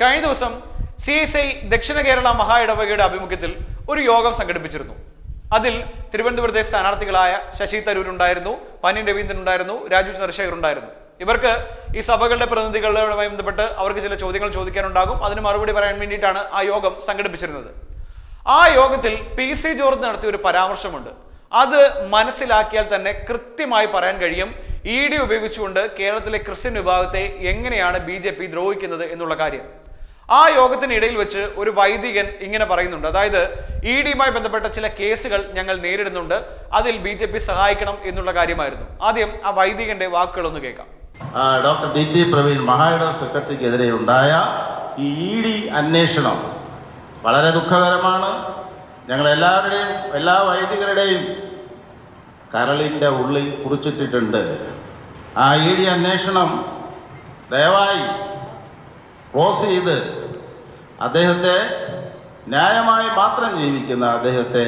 കഴിഞ്ഞ ദിവസം C S I ദക്ഷിണ കേരള മഹാ ഇടവകയുടെ ആഭിമുഖ്യത്തിൽ ഒരു യോഗം സംഘടിപ്പിച്ചിരുന്നു. അതിൽ തിരുവനന്തപുരത്തെ സ്ഥാനാർത്ഥികളായ ശശി തരൂർ ഉണ്ടായിരുന്നു പന്യൻ രവീന്ദ്രൻ ഉണ്ടായിരുന്നു രാജു ചന്ദ്രശേഖർ ഉണ്ടായിരുന്നു. ഇവർക്ക് ഈ സഭകളുടെ പ്രതിനിധികളുമായി ബന്ധപ്പെട്ട് അവർക്ക് ചില ചോദ്യങ്ങൾ ചോദിക്കാനുണ്ടാകും. അതിന് മറുപടി പറയാൻ വേണ്ടിയിട്ടാണ് ആ യോഗം സംഘടിപ്പിച്ചിരുന്നത്. ആ യോഗത്തിൽ പി സി ജോർജ് നടത്തിയ ഒരു പരാമർശമുണ്ട്. അത് മനസ്സിലാക്കിയാൽ തന്നെ കൃത്യമായി പറയാൻ കഴിയും ഇ ഡി ഉപയോഗിച്ചുകൊണ്ട് കേരളത്തിലെ ക്രിസ്ത്യൻ വിഭാഗത്തെ എങ്ങനെയാണ് ബി ദ്രോഹിക്കുന്നത് എന്നുള്ള കാര്യം. ആ യോഗത്തിനിടയിൽ വെച്ച് ഒരു വൈദികൻ ഇങ്ങനെ പറയുന്നുണ്ട്. അതായത് ഇ ഡിയുമായി ബന്ധപ്പെട്ട ചില കേസുകൾ ഞങ്ങൾ നേരിടുന്നുണ്ട്. അതിൽ ബി ജെ പി സഹായിക്കണം എന്നുള്ള കാര്യമായിരുന്നു. ആദ്യം ആ വൈദികന്റെ വാക്കുകൾ ഒന്ന് കേൾക്കാം ഡോക്ടർ ഡി ടി പ്രവീൺ മഹായുടെ സെക്രട്ടറിക്കെതിരെ ഉണ്ടായ ഈ ഇ ഡി അന്വേഷണം വളരെ ദുഃഖകരമാണ്. ഞങ്ങൾ എല്ലാവരുടെയും എല്ലാ വൈദികരുടെയും കരളിന്റെ ഉള്ളിൽ കുറിച്ചിട്ടിട്ടുണ്ട്. ആ ഇ ഡി അന്വേഷണം ദയവായി ക്ലോസ് ചെയ്ത് അദ്ദേഹത്തെ ന്യായമായി മാത്രം ജീവിക്കുന്ന അദ്ദേഹത്തെ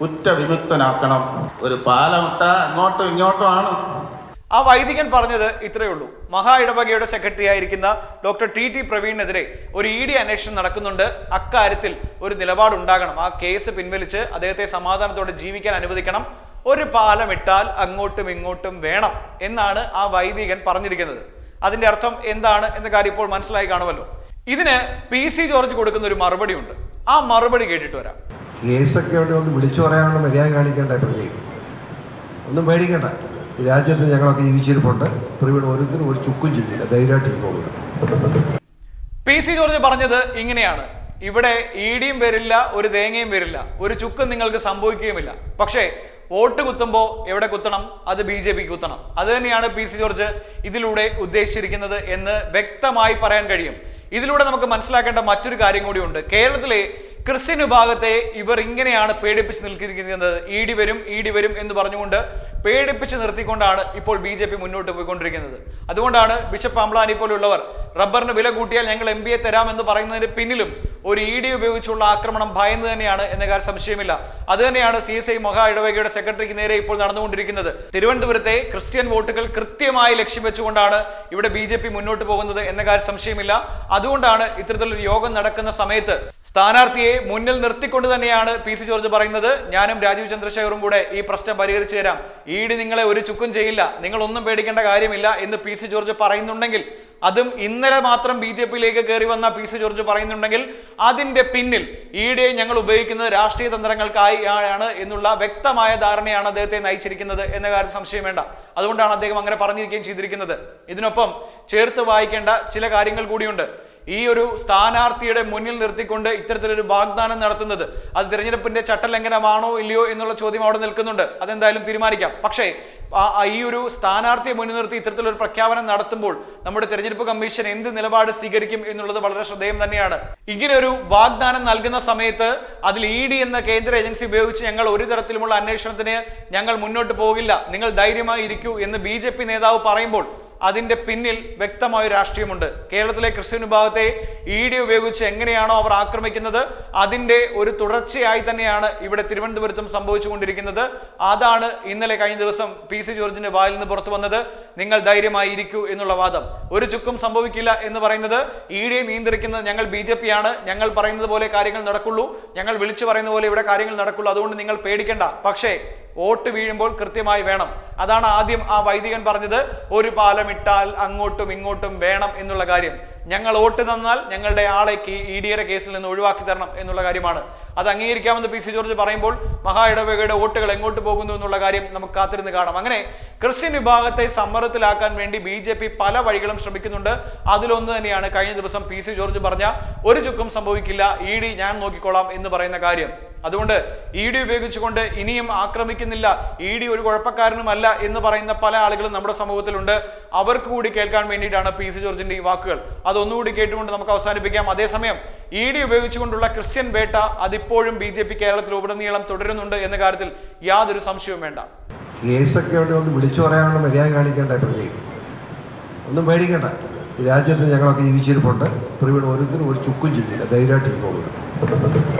കുറ്റവിമുക്തനാക്കണം. ഒരു പാലമിട്ട അങ്ങോട്ടും ഇങ്ങോട്ടും ആണ്. ആ വൈദികൻ പറഞ്ഞത് ഇത്രയേ ഉള്ളൂ. മഹാ ഇടവകയുടെ സെക്രട്ടറി ആയിരിക്കുന്ന ഡോക്ടർ ടി ടി പ്രവീണിനെതിരെ ഒരു ഇ ഡി അന്വേഷണം നടക്കുന്നുണ്ട്. അക്കാര്യത്തിൽ ഒരു നിലപാടുണ്ടാകണം. ആ കേസ് പിൻവലിച്ച് അദ്ദേഹത്തെ സമാധാനത്തോടെ ജീവിക്കാൻ അനുവദിക്കണം. ഒരു പാലം ഇട്ടാൽ അങ്ങോട്ടും ഇങ്ങോട്ടും വേണം എന്നാണ് ആ വൈദികൻ പറഞ്ഞിരിക്കുന്നത്. അതിന്റെ അർത്ഥം എന്താണ് എന്ന കാര്യം ഇപ്പോൾ മനസ്സിലായി കാണുമല്ലോ. ഇതിന് പി സി ജോർജ് കൊടുക്കുന്ന ഒരു മറുപടി ഉണ്ട് ആ മറുപടി കേട്ടിട്ട് വരാം. കേസൊക്കെ അവിടെ ഒന്ന് വിളിച്ചു പറയാനുള്ള മര്യാദ കാണിക്കേണ്ട പ്രവീൺ ഒന്നും പേടിക്കണ്ട. രാജ്യത്ത് ഞങ്ങളൊക്കെ ജീവിച്ചിരിപ്പുണ്ട്. പ്രവീൺ ഓരോരുത്തരും ഒരു ചുക്കും ചെയ്യില്ല ധൈര്യമായിട്ട് ഇരുന്നോളൂ പി സി ജോർജ് പറഞ്ഞത് ഇങ്ങനെയാണ്. ഇവിടെ ഈടിയും വരില്ല ഒരു തേങ്ങയും വരില്ല. ഒരു ചുക്കും നിങ്ങൾക്ക് സംഭവിക്കുകയുമില്ല. പക്ഷേ വോട്ട് കുത്തുമ്പോൾ എവിടെ കുത്തണം? അത് ബി ജെ പിക്ക് കുത്തണം. അത് തന്നെയാണ് പി സി ജോർജ് ഇതിലൂടെ ഉദ്ദേശിച്ചിരിക്കുന്നത് എന്ന് വ്യക്തമായി പറയാൻ കഴിയും. ഇതിലൂടെ നമുക്ക് മനസ്സിലാക്കേണ്ട മറ്റൊരു കാര്യം കൂടിയുണ്ട്. കേരളത്തിലെ ക്രിസ്ത്യൻ വിഭാഗത്തെ ഇവർ ഇങ്ങനെയാണ് പേടിപ്പിച്ച് നിൽക്കിയിരിക്കുന്നത്. ഇ ഡി വരും ഇ ഡി വരും എന്ന് പറഞ്ഞുകൊണ്ട് പേടിപ്പിച്ച് നിർത്തിക്കൊണ്ടാണ് ഇപ്പോൾ ബി ജെ പി മുന്നോട്ട് പോയിക്കൊണ്ടിരിക്കുന്നത്. അതുകൊണ്ടാണ് ബിഷപ്പ് അംബ്ലാനി പോലുള്ളവർ റബ്ബറിന് വില കൂട്ടിയാൽ ഞങ്ങൾ എം എ തരാമെന്ന് പറയുന്നതിന് പിന്നിലും ഒരു ഇ ഡി ഉപയോഗിച്ചുള്ള ആക്രമണം ഭയന്ന് തന്നെയാണ് എന്ന കാര്യം സംശയമില്ല. അത് തന്നെയാണ് സി എസ് ഐ മഹാ ഇടവകയുടെ സെക്രട്ടറിക്ക് നേരെ ഇപ്പോൾ നടന്നുകൊണ്ടിരിക്കുന്നത്. തിരുവനന്തപുരത്തെ ക്രിസ്ത്യൻ വോട്ടുകൾ കൃത്യമായി ലക്ഷ്യം വെച്ചുകൊണ്ടാണ് ഇവിടെ ബി ജെ പി മുന്നോട്ട് പോകുന്നത് എന്ന കാര്യം സംശയമില്ല. അതുകൊണ്ടാണ് ഇത്തരത്തിലൊരു യോഗം നടക്കുന്ന സമയത്ത് സ്ഥാനാർത്ഥിയെ മുന്നിൽ നിർത്തിക്കൊണ്ട് തന്നെയാണ് പി സി ജോർജ് പറയുന്നത്. ഞാനും രാജീവ് ചന്ദ്രശേഖറും കൂടെ ഈ പ്രശ്നം പരിഹരിച്ചു തരാം. ഈട് നിങ്ങളെ ഒരു ചുക്കും ചെയ്യില്ല. നിങ്ങളൊന്നും പേടിക്കേണ്ട കാര്യമില്ല എന്ന് പി സി ജോർജ് പറയുന്നുണ്ടെങ്കിൽ അതും ഇന്നലെ മാത്രം ബി ജെ പിയിലേക്ക് കയറി വന്ന പി സി ജോർജ് പറയുന്നുണ്ടെങ്കിൽ അതിന്റെ പിന്നിൽ ഇ ഡി ഞങ്ങൾ ഉപയോഗിക്കുന്നത് രാഷ്ട്രീയ തന്ത്രങ്ങൾക്കായി ആണ് എന്നുള്ള വ്യക്തമായ ധാരണയാണ് അദ്ദേഹത്തെ നയിച്ചിരിക്കുന്നത് എന്ന കാര്യം സംശയം വേണ്ട. അതുകൊണ്ടാണ് അദ്ദേഹം അങ്ങനെ പറഞ്ഞിരിക്കുകയും ചെയ്തിരിക്കുന്നത്. ഇതിനൊപ്പം ചേർത്ത് വായിക്കേണ്ട ചില കാര്യങ്ങൾ കൂടിയുണ്ട്. ഈ ഒരു സ്ഥാനാർത്ഥിയുടെ മുന്നിൽ നിർത്തിക്കൊണ്ട് ഇത്തരത്തിലൊരു വാഗ്ദാനം നടത്തുന്നത് അത് തിരഞ്ഞെടുപ്പിന്റെ ചട്ടലംഘനമാണോ ഇല്ലയോ എന്നുള്ള ചോദ്യം അവിടെ നിൽക്കുന്നുണ്ട്. അതെന്തായാലും തീരുമാനിക്കാം. പക്ഷേ ഈ ഒരു സ്ഥാനാർത്ഥിയെ മുന്നിൽ നിർത്തി ഇത്തരത്തിലൊരു പ്രഖ്യാപനം നടത്തുമ്പോൾ നമ്മുടെ തെരഞ്ഞെടുപ്പ് കമ്മീഷൻ എന്ത് നിലപാട് സ്വീകരിക്കും എന്നുള്ളത് വളരെ ശ്രദ്ധേയം തന്നെയാണ്. ഇങ്ങനെ ഒരു വാഗ്ദാനം നൽകുന്ന സമയത്ത് അതിൽ ഇ ഡി എന്ന കേന്ദ്ര ഏജൻസി ഉപയോഗിച്ച് ഞങ്ങൾ ഒരു തരത്തിലുമുള്ള അന്വേഷണത്തിന് ഞങ്ങൾ മുന്നോട്ട് പോകില്ല. നിങ്ങൾ ധൈര്യമായി ഇരിക്കൂ എന്ന് ബി നേതാവ് പറയുമ്പോൾ അതിന്റെ പിന്നിൽ വ്യക്തമായ രാഷ്ട്രീയമുണ്ട്. കേരളത്തിലെ ക്രിസ്ത്യൻ വിഭാഗത്തെ ഇ ഡി ഉപയോഗിച്ച് എങ്ങനെയാണോ അവർ ആക്രമിക്കുന്നത് അതിന്റെ ഒരു തുടർച്ചയായി തന്നെയാണ് ഇവിടെ തിരുവനന്തപുരത്തും സംഭവിച്ചുകൊണ്ടിരിക്കുന്നത്. അതാണ് ഇന്നലെ കഴിഞ്ഞ ദിവസം പി സി ജോർജിന്റെ വായിൽ നിന്ന് പുറത്തു വന്നത്. നിങ്ങൾ ധൈര്യമായി ഇരിക്കൂ എന്നുള്ള വാദം. ഒരു ചുക്കും സംഭവിക്കില്ല എന്ന് പറയുന്നത് ഇ ഡിയെ നിയന്ത്രിക്കുന്നത് ഞങ്ങൾ ബി ജെ പി ആണ് ഞങ്ങൾ പറയുന്നത് പോലെ കാര്യങ്ങൾ നടക്കുള്ളൂ. ഞങ്ങൾ വിളിച്ചു പറയുന്ന പോലെ ഇവിടെ കാര്യങ്ങൾ നടക്കുള്ളൂ. അതുകൊണ്ട് നിങ്ങൾ പേടിക്കേണ്ട. പക്ഷേ വോട്ട് വീഴുമ്പോൾ കൃത്യമായി വേണം. അതാണ് ആദ്യം ആ വൈദികൻ പറഞ്ഞത്. ഒരു പാലം ഇട്ടാൽ അങ്ങോട്ടും ഇങ്ങോട്ടും വേണം എന്നുള്ള കാര്യം. ഞങ്ങൾ വോട്ട് തന്നാൽ ഞങ്ങളുടെ ആളെ ഇ ഡിയുടെ കേസിൽ നിന്ന് ഒഴിവാക്കി തരണം എന്നുള്ള കാര്യമാണ്. അത് അംഗീകരിക്കാമെന്ന് പി സി ജോർജ് പറയുമ്പോൾ മഹാ ഇടവകയുടെ വോട്ടുകൾ എങ്ങോട്ട് പോകുന്നു എന്നുള്ള കാര്യം നമുക്ക് കാത്തിരുന്ന് കാണാം. അങ്ങനെ ക്രിസ്ത്യൻ വിഭാഗത്തെ സമ്മർദ്ദത്തിലാക്കാൻ വേണ്ടി ബി ജെ പി പല വഴികളും ശ്രമിക്കുന്നുണ്ട്. അതിലൊന്ന് തന്നെയാണ് കഴിഞ്ഞ ദിവസം പി സി ജോർജ് പറഞ്ഞ ഒരു ചുക്കും സംഭവിക്കില്ല ഇ ഡി ഞാൻ നോക്കിക്കോളാം എന്ന് പറയുന്ന കാര്യം. അതുകൊണ്ട് ഇ ഡി ഉപയോഗിച്ചുകൊണ്ട് ഇനിയും ആക്രമിക്കുന്നില്ല ഇ ഡി ഒരു കുഴപ്പക്കാരനുമല്ല എന്ന് പറയുന്ന പല ആളുകളും നമ്മുടെ സമൂഹത്തിലുണ്ട്. അവർക്ക് കൂടി കേൾക്കാൻ വേണ്ടിയിട്ടാണ് പി സി ജോർജിന്റെ ഈ വാക്കുകൾ. അതൊന്നുകൂടി കേട്ടുകൊണ്ട് നമുക്ക് അവസാനിപ്പിക്കാം. അതേസമയം ഇ ഡി ഉപയോഗിച്ചുകൊണ്ടുള്ള ക്രിസ്ത്യൻ വേട്ട അതിപ്പോഴും ബി ജെ പി കേരളത്തിൽ ഉടനീളം തുടരുന്നുണ്ട് എന്ന കാര്യത്തിൽ യാതൊരു സംശയവും വേണ്ട. വിളിച്ചു പറയാനുള്ള മര്യാദ കാണിക്കേണ്ട ഒന്നും പേടിക്കണ്ട. രാജ്യത്ത് ഞങ്ങളൊക്കെ ജീവിച്ചിരിപ്പുണ്ട്. പ്രവീൺ ഓരോരുത്തരും ഒരു ചുക്കും ചെയ്യില്ല ധൈര്യമായിട്ട് ഇരുന്നോളൂ